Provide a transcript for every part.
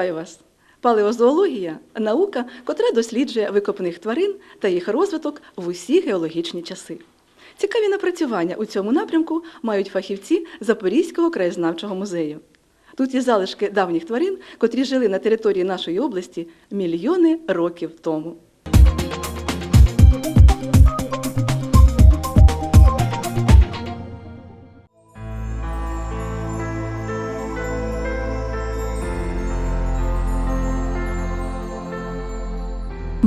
Вітаю вас! Палеозоологія наука, котра досліджує викопних тварин та їх розвиток в усі геологічні часи. Цікаві напрацювання у цьому напрямку мають фахівці Запорізького краєзнавчого музею. Тут є залишки давніх тварин, котрі жили на території нашої області мільйони років тому.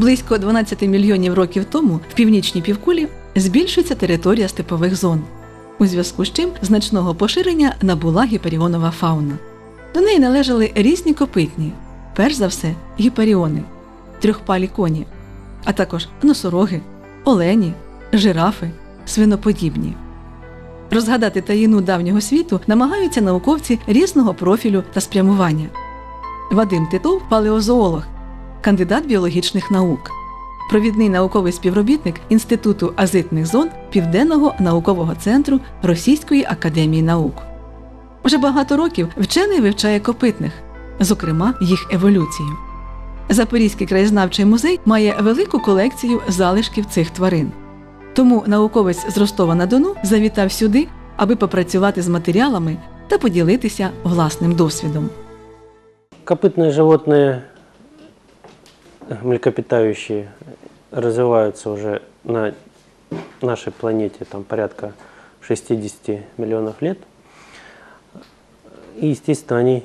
Близько 12 мільйонів років тому в північній півкулі збільшується територія степових зон, у зв'язку з чим значного поширення набула гіперіонова фауна. До неї належали різні копитні, перш за все гіперіони, трьохпалі коні, а також носороги, олені, жирафи, свиноподібні. Розгадати таїну давнього світу намагаються науковці різного профілю та спрямування. Вадим Титов палеозоолог, кандидат біологічних наук, провідний науковий співробітник Інституту азитних зон Південного наукового центру Російської академії наук. Вже багато років вчений вивчає копитних, зокрема їх еволюцію. Запорізький краєзнавчий музей має велику колекцію залишків цих тварин. Тому науковець з Ростова на Дону завітав сюди, аби попрацювати з матеріалами та поділитися власним досвідом. Копытные животные, Млекопитающие, развиваются уже на нашей планете там порядка 60 миллионов лет. И, естественно, они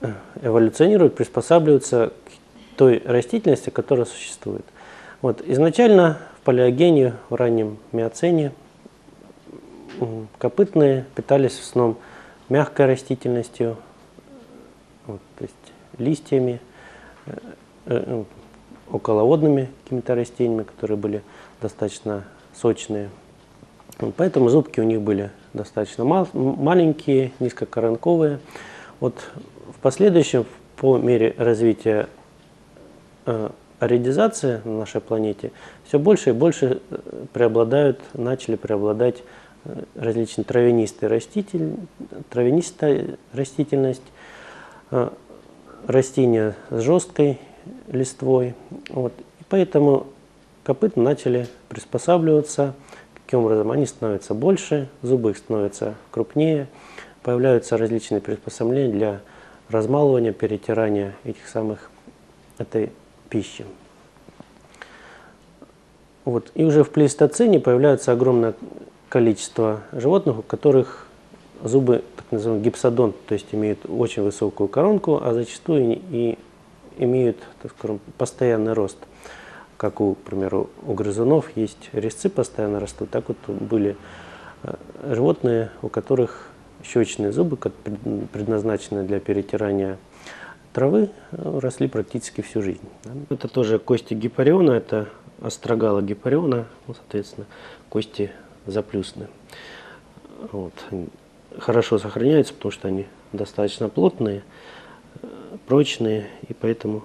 э, эволюционируют, приспосабливаются к той растительности, которая существует. Вот. Изначально в палеогене, в раннем миоцене, копытные питались в основном мягкой растительностью, вот, то есть листьями, э, ну, околоводными какими-то растениями, которые были достаточно сочные. Поэтому зубки у них были достаточно мал- маленькие, низкокоронковые. Вот в последующем, по мере развития э, на нашей планете, все больше и больше э, преобладают, начали преобладать э, различные травянистые раститель, травянистая растительность, растения с жесткой листвой. Вот. И поэтому копыта начали приспосабливаться. Каким образом? Они становятся больше, зубы их становятся крупнее, появляются различные приспособления для размалывания, перетирания этих самых этой пищи. Вот. И уже в плейстоцене появляется огромное количество животных, у которых зубы, так называемый гипсодонт, то есть имеют очень высокую коронку, а зачастую и и имеют, так скажем, постоянный рост. Как, у, к примеру, у грызунов есть резцы постоянно растут, так вот были э, животные, у которых щечные зубы, предназначенные для перетирания травы, э, росли практически всю жизнь. Это тоже кости гипариона, это острогала гипариона, ну, соответственно, кости заплюсны. Вот. Хорошо сохраняются, потому что они достаточно плотные, прочные, и поэтому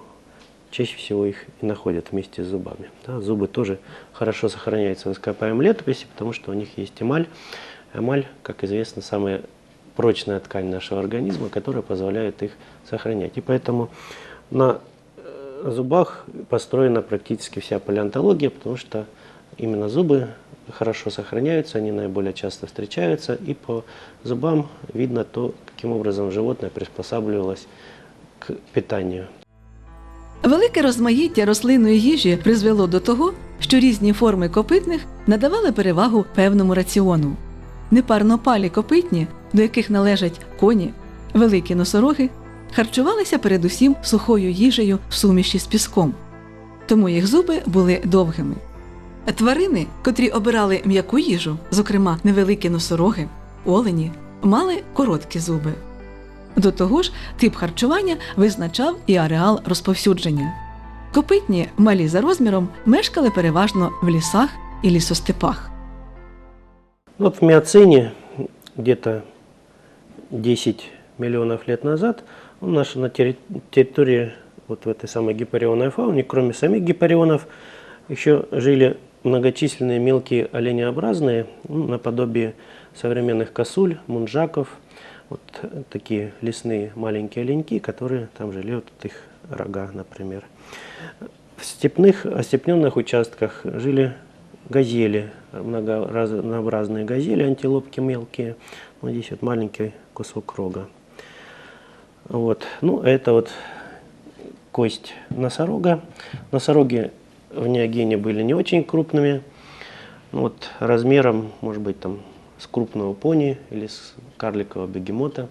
чаще всего их и находят вместе с зубами. да. Зубы тоже хорошо сохраняются в ископаемой летописи, потому что у них есть эмаль. Эмаль, как известно, самая прочная ткань нашего организма, которая позволяет их сохранять. И поэтому на э, зубах построена практически вся палеонтология, потому что именно зубы хорошо сохраняются, они наиболее часто встречаются, и по зубам видно то, каким образом животное приспосабливалось к питанию. Велике розмаїття рослинної їжі призвело до того, що різні форми копитних надавали перевагу певному раціону. Непарнопалі копитні, до яких належать коні, великі носороги, харчувалися передусім сухою їжею в суміші з піском, тому їх зуби були довгими. Тварини, котрі обирали м'яку їжу, зокрема невеликі носороги, олені, мали короткі зуби. До того ж, тип харчування визначав і ареал розповсюдження. Копитні, малі за розміром, мешкали переважно в лісах і лісостепах. Вот в миоцене где-то 10 миллионов лет назад у нас на терри- территории вот в этой самой гипарионной фауне, кроме самих гипарионов, еще жили многочисленные мелкие оленеобразные, ну, наподобие современных косуль, мунжаков. вот э, такие лесные маленькие оленьки, которые там жили, вот их рога, например. В степных, остепненных участках жили газели, многообразные газели, антилопки мелкие. Вот здесь вот маленький кусок рога. Вот. Ну, это вот кость носорога. Носороги в Неогене были не очень крупными. Ну, вот размером, может быть, там с крупного пони или с карликового бегемота.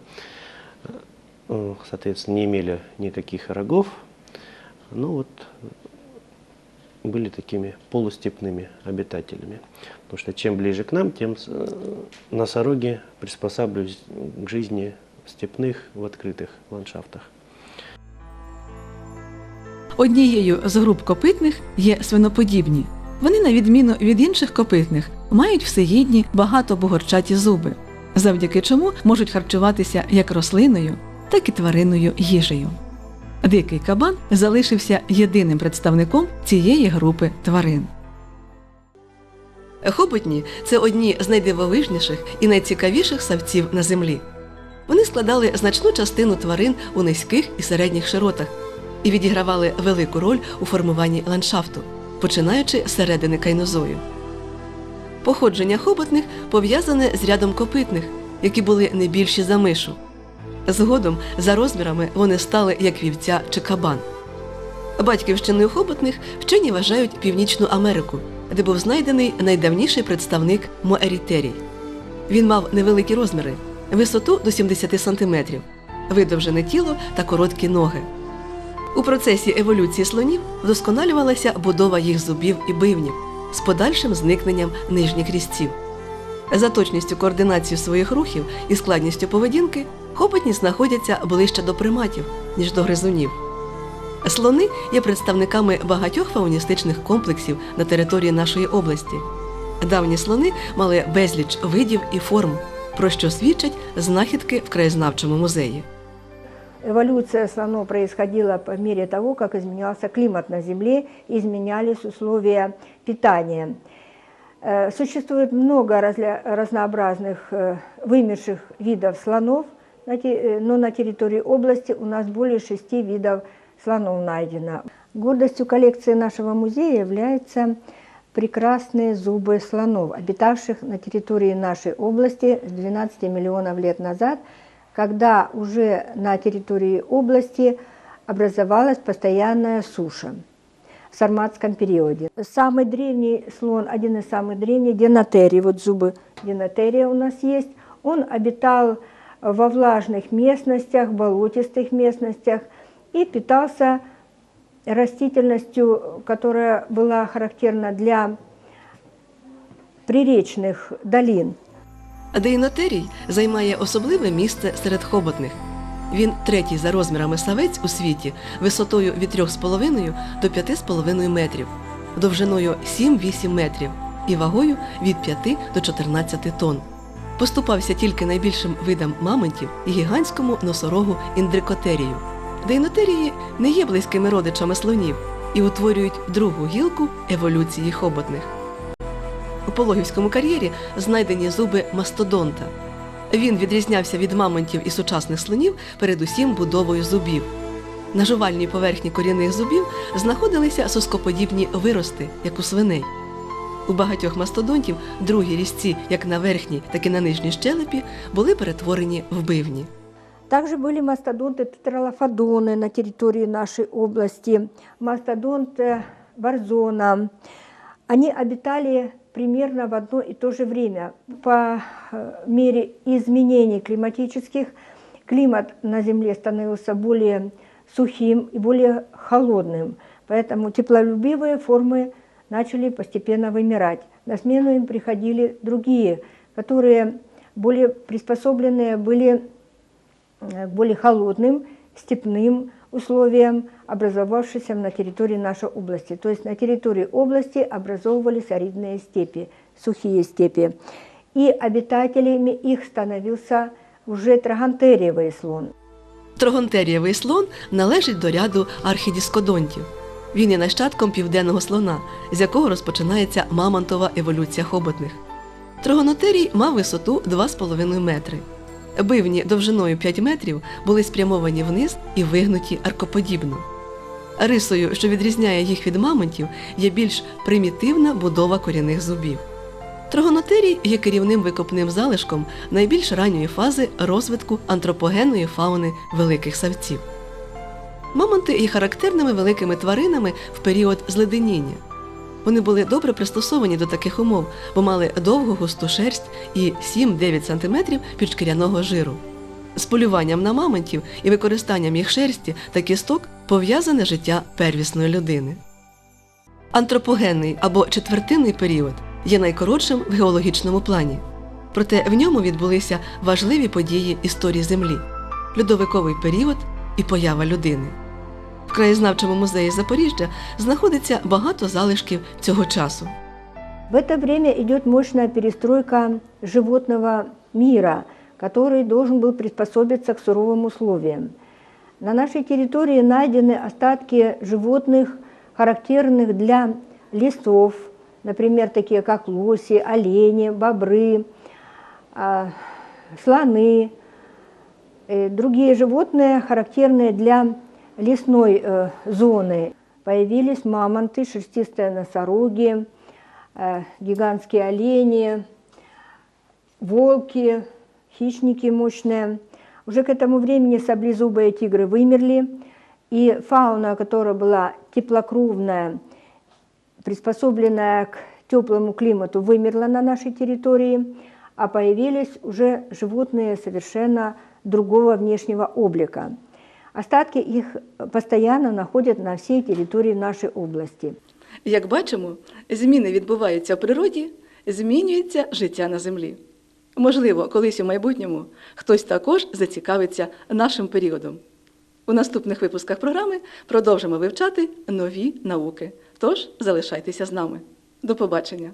Э, Соответственно, не имели никаких рогов. Ну вот были такими полустепными обитателями. Потому что чем ближе к нам, тем э, носороги приспосабливались к жизни в степных, в открытых ландшафтах. Однією з груп копитних є свиноподібні. Вони, на відміну від інших копитних, мають всеїдні багатобугорчаті зуби, завдяки чому можуть харчуватися як рослиною, так і тваринною їжею. Дикий кабан залишився єдиним представником цієї групи тварин. Хоботні це одні з найдивовижніших і найцікавіших савців на землі. Вони складали значну частину тварин у низьких і середніх широтах і відігравали велику роль у формуванні ландшафту, починаючи з середини кайнозою. Походження хоботних пов'язане з рядом копитних, які були не більші за мишу. Згодом за розмірами вони стали як вівця чи кабан. Батьківщиною хоботних вчені вважають Північну Америку, де був знайдений найдавніший представник Моерітерій. Він мав невеликі розміри, висоту до 70 см, видовжене тіло та короткі ноги. У процесі еволюції слонів вдосконалювалася будова їх зубів і бивнів з подальшим зникненням нижніх різців. За точністю координації своїх рухів і складністю поведінки хоботні знаходяться ближче до приматів, ніж до гризунів. Слони є представниками багатьох фауністичних комплексів на території нашої області. Давні слони мали безліч видів і форм, про що свідчать знахідки в краєзнавчому музеї. Эволюция слонов происходила по мере того, как изменялся климат на Земле, изменялись условия питания. Э, Существует много разнообразных э, вымерших видов слонов, э, но на территории области у нас более шести видов слонов найдено. Гордостью коллекции нашего музея являются прекрасные зубы слонов, обитавших на территории нашей области с 12 миллионов лет назад, когда уже на территории области образовалась постоянная суша в сарматском периоде. Самый древний слон, один из самых древних, динотерий, вот зубы динотерия у нас есть, он обитал во влажных местностях, болотистых местностях и питался растительностью, которая была характерна для приречных долин. Дейнотерій займає особливе місце серед хоботних. Він третій за розмірами савець у світі висотою від 3,5 до 5,5 метрів, довжиною 7-8 метрів і вагою від 5 до 14 тонн. Поступався тільки найбільшим видам мамонтів і гігантському носорогу індрикотерію. Дейнотерії не є близькими родичами слонів і утворюють другу гілку еволюції хоботних. У Пологівському кар'єрі знайдені зуби мастодонта. Він відрізнявся від мамонтів і сучасних слонів передусім будовою зубів. На жувальній поверхні корінних зубів знаходилися соскоподібні вирости, як у свиней. У багатьох мастодонтів другі різці, як на верхній, так і на нижній щелепі, були перетворені в бивні. Также были мастодонты тетралофодоны на территории нашей области, мастодонт э, Барзона. Они обитали примерно в одно и то же время. По э, мере изменений климатических климат на Земле становился более сухим и более холодным. Поэтому теплолюбивые формы начали постепенно вымирать. На смену им приходили другие, которые более приспособленные были э, к более холодным степным условиям, образовавшимся на территории нашей области. То есть на территории области образовывались аридные степи, сухие степи. И обитателями их становился уже трагантериевый слон. Трогонтерієвий слон належить до ряду архідіскодонтів. Він є нащадком південного слона, з якого розпочинається мамонтова еволюція хоботних. Трогонотерій мав висоту 2,5 метри. Бивні довжиною 5 метрів були спрямовані вниз і вигнуті аркоподібно. Рисою, що відрізняє їх від мамонтів, є більш примітивна будова корінних зубів. Трогонотерій є керівним викопним залишком найбільш ранньої фази розвитку антропогенної фауни великих савців. Мамонти є характерними великими тваринами в період зледеніння. Вони були добре пристосовані до таких умов, бо мали довгу густу шерсть і 7-9 см підшкіряного жиру. З полюванням на мамонтів і використанням їх шерсті та кісток пов'язане життя первісної людини. Антропогенний або четвертинний період є найкоротшим в геологічному плані. Проте в ньому відбулися важливі події історії Землі льодовиковий період і поява людини. В краєзнавчому музеї Запоріжжя знаходиться багато залишків цього часу. В это время идет мощная перестройка животного мира, который должен был приспособиться к суровым условиям. На нашей территории найдены остатки животных, характерных для лесов, например, такие как лоси, олени, бобры, а, слоны, э, другие животные, характерные для лесной э, зоны. Появились мамонты, шерстистые носороги, э, гигантские олени, волки, хищники мощные. Уже к этому времени саблезубые тигры вымерли, и фауна, которая была теплокровная, приспособленная к теплому климату, вымерла на нашей территории, а появились уже животные совершенно другого внешнего облика. Остатки их постоянно находят на всей территории нашей области. Як бачимо, зміни відбуваються в природі, змінюється життя на землі. Можливо, колись у майбутньому хтось також зацікавиться нашим періодом. У наступних випусках програми продовжимо вивчати нові науки. Тож залишайтеся з нами. До побачення!